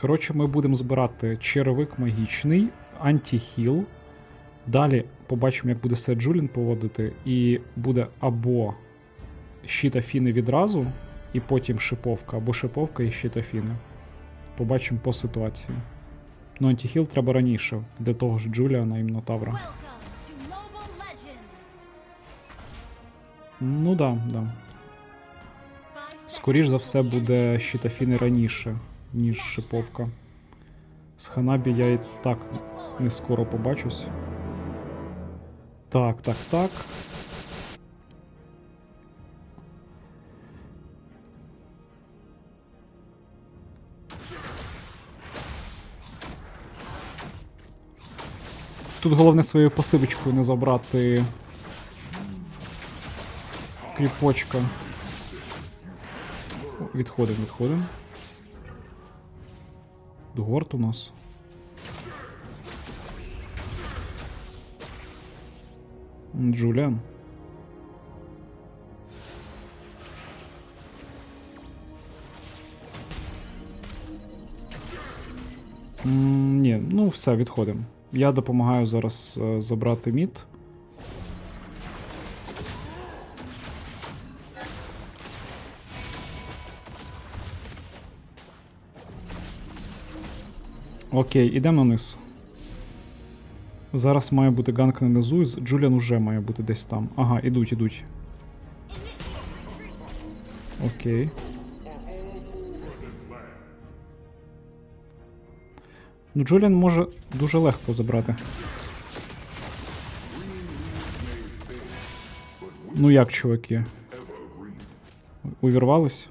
Коротше, ми будемо збирати черевик магічний, антихіл. Далі побачимо, як буде себе Джулін поводити. І буде або щит Афіни відразу, і потім шиповка, або шиповка і щит Афіни. Побачимо по ситуації. Ну, антихіл треба раніше, для того ж Джуліана і Мінотавра. Ну да, да. Скоріш за все буде end. щит Афіни раніше, ніж шиповка. З Ханабі я і так не скоро побачусь. Так, так, так. Тут головне своєю пасивочкою не забрати кріпочка. Відходимо, відходимо. Дгорт у нас. М, Ні, ну все, відходимо. Я допомагаю зараз е, забрати мід. Окей, ідемо на низ. Зараз має бути ганк на низу, і Джуліан уже має бути десь там. Ага, ідуть, ідуть. Окей. Ну, Джуліан може дуже легко забрати. Ну як, чуваки? Увірвались?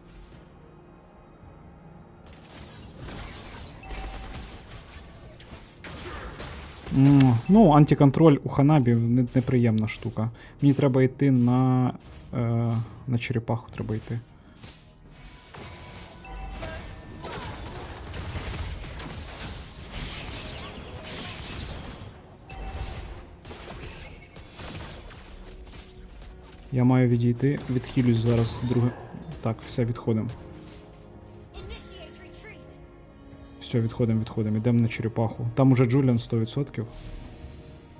Ну, антиконтроль у Ханабі неприємна штука. Мені треба йти на. Е, на черепаху треба йти. Я маю відійти, відхилюсь зараз друге. Так, все, відходимо. Все, відходимо, відходимо. Йдемо на черепаху. Там уже Джуліан 100%.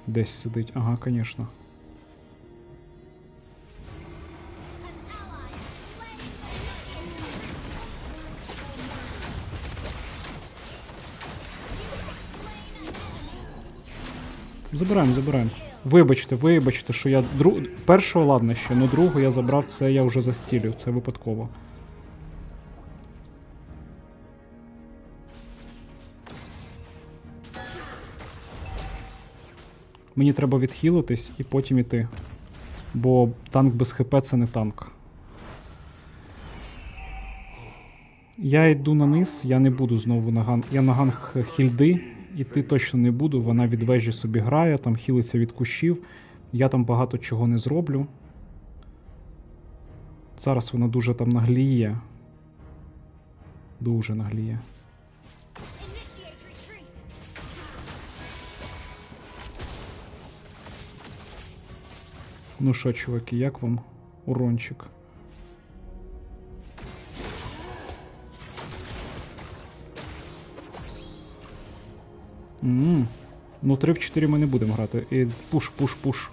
Десь сидить. Ага, звісно. Забираємо, забираємо. Вибачте, вибачте, що я дру... першого ладно ще, но другого я забрав, це я вже застілів, це випадково. Мені треба відхилитись і потім іти. Бо танк без ХП це не танк. Я йду на низ, я не буду знову на ган. Я на ганг хільди. Іти точно не буду. Вона від вежі собі грає, там хілиться від кущів. Я там багато чого не зроблю. Зараз вона дуже там нагліє. Дуже нагліє. Ну що, чуваки, як вам урончик? М, Ну, 3 в 4 ми не будемо грати. І пуш, пуш, пуш.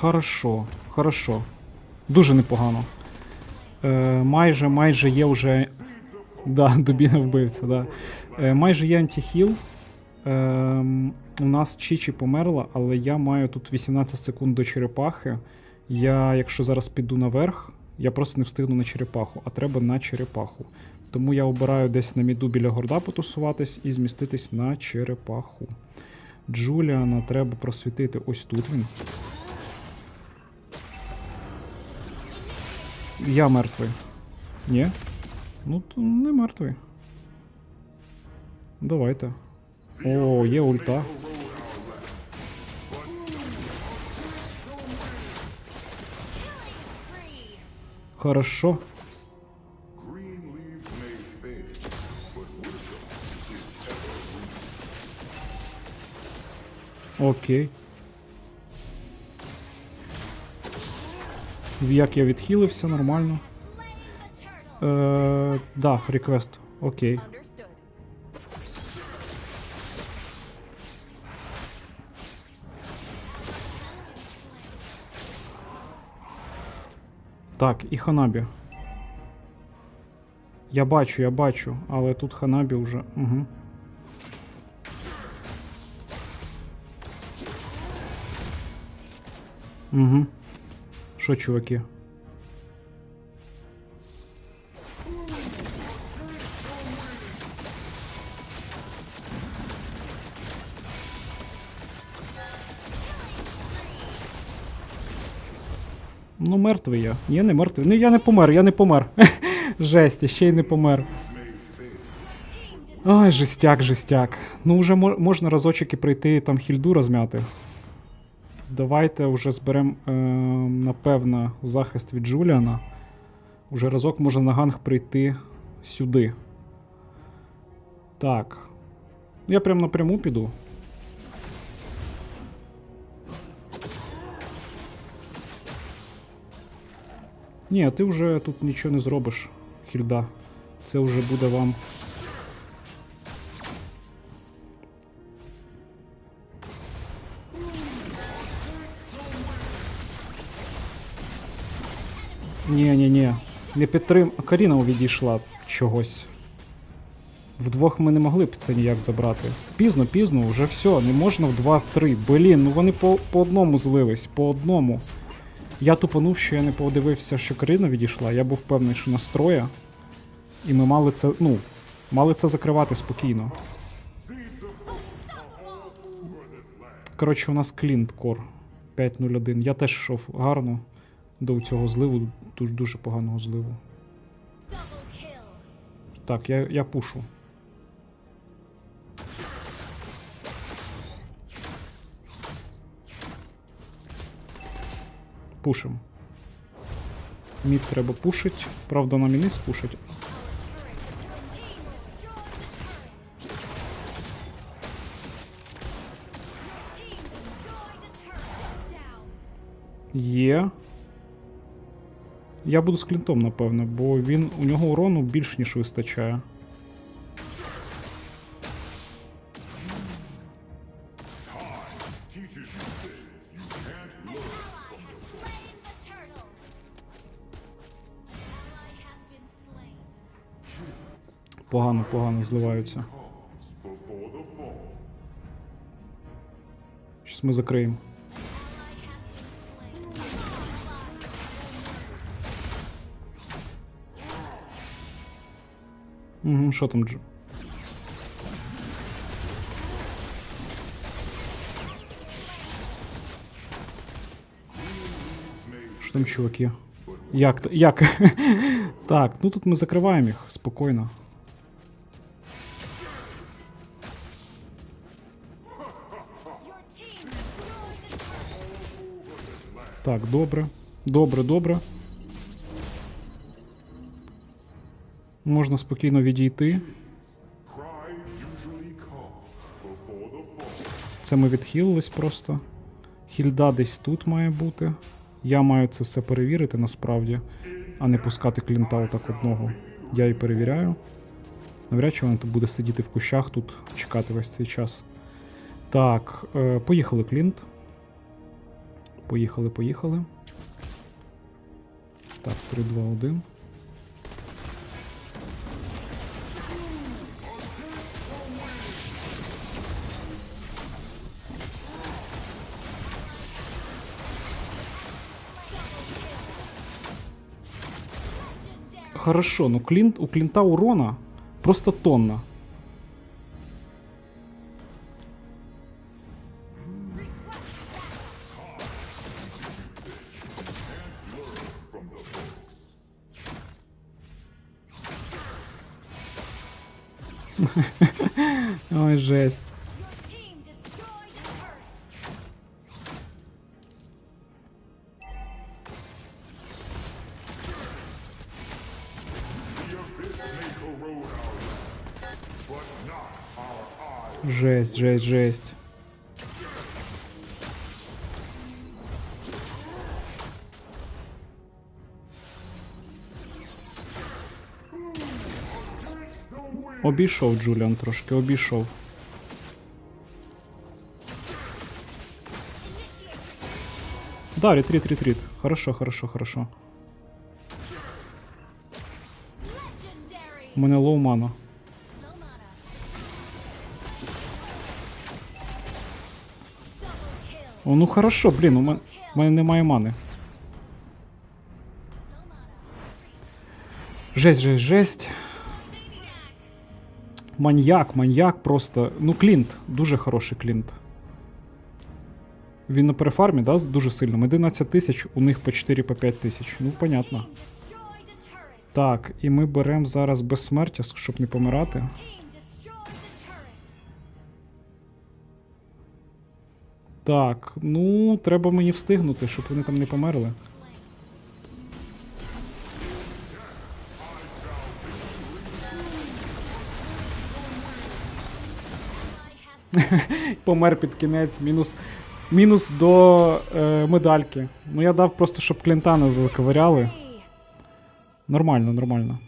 Хорошо, хорошо. Дуже непогано. Е, майже, майже є вже. Да, дубіна вбивця, да. Е, майже є антихіл. Е, у нас Чічі померла, але я маю тут 18 секунд до черепахи. Я, якщо зараз піду наверх, я просто не встигну на черепаху, а треба на черепаху. Тому я обираю десь на міду біля горда потусуватись і зміститись на черепаху. Джуліана треба просвітити ось тут він. я мертвий. Ні? Ну то не мертвий. Давайте. О, є ульта. Хорошо. Окей. Як я відхилився, нормально. Е, да, реквест. Окей. Так, і Ханабі. Я бачу, я бачу, але тут Ханабі вже. Угу. Угу. Що, чуваки? Ну, мертвий я. Ні, не мертвий. Ну, я не помер, я не помер. Жесть, ще й не помер. Ой, жестяк, жестяк. Ну, вже можна разочок і прийти там хільду розмяти. Давайте вже зберемо, е, напевно, захист від Джуліана. Уже разок може на ганг прийти сюди. Так. Я прям напряму піду. Ні, ти вже тут нічого не зробиш, Хільда. Це вже буде вам. Ні, ні, ні. Не підтрим. Каріна відійшла чогось. Вдвох ми не могли б це ніяк забрати. Пізно, пізно, вже все, не можна в 2-3. Блін, ну вони по, по одному злились, по одному. Я тупанув, що я не подивився, що Карина відійшла. Я був певний, що настроя. І ми мали це, ну, мали це закривати спокійно. Коротше, у нас клінт кор 5.01. Я теж йшов гарно до цього зливу, дуже, дуже поганого зливу. Так, я, я пушу. Пушим. Мід треба пушить. Правда, нам і не спушить. Team Я буду з клінтом, напевно, бо він у нього урону більш ніж вистачає. Погано, погано зливаються. Щас ми закриємо. Угу, що там, Джо? Що там, чуваки? Як? Як? так, ну тут ми закриваємо їх спокійно. Так, добре. Добре, добре. Можна спокійно відійти. Це ми відхилились просто. Хільда десь тут має бути. Я маю це все перевірити насправді, а не пускати клінта отак одного. Я і перевіряю. Навряд чи вона буде сидіти в кущах тут, чекати весь цей час. Так, е, поїхали клінт. Поїхали, поїхали. Так, 3, 2, 1. Хорошо, ну клінт, у клінта урона просто тонна. Ой, жесть. Жесть, жесть, жесть. Обійшов Джуліан трошки, обійшов. Да, ретрит, ретрит. Хорошо, хорошо, хорошо. У мене лоу мана. О, ну хорошо, блін, у мене, у мене немає мани. Жесть, жесть, жесть. Маньяк, маньяк просто. Ну, Клінт, дуже хороший Клінт. Він на перефармі, да, дуже сильно. 11 тисяч, у них по 4 по 5 тисяч. Ну, понятно. Так, і ми беремо зараз безсмертя, щоб не помирати. Так, ну, треба мені встигнути, щоб вони там не померли. Помер під кінець, мінус, мінус до е, медальки. Ну я дав просто, щоб клінта не заковиряли. Нормально, нормально.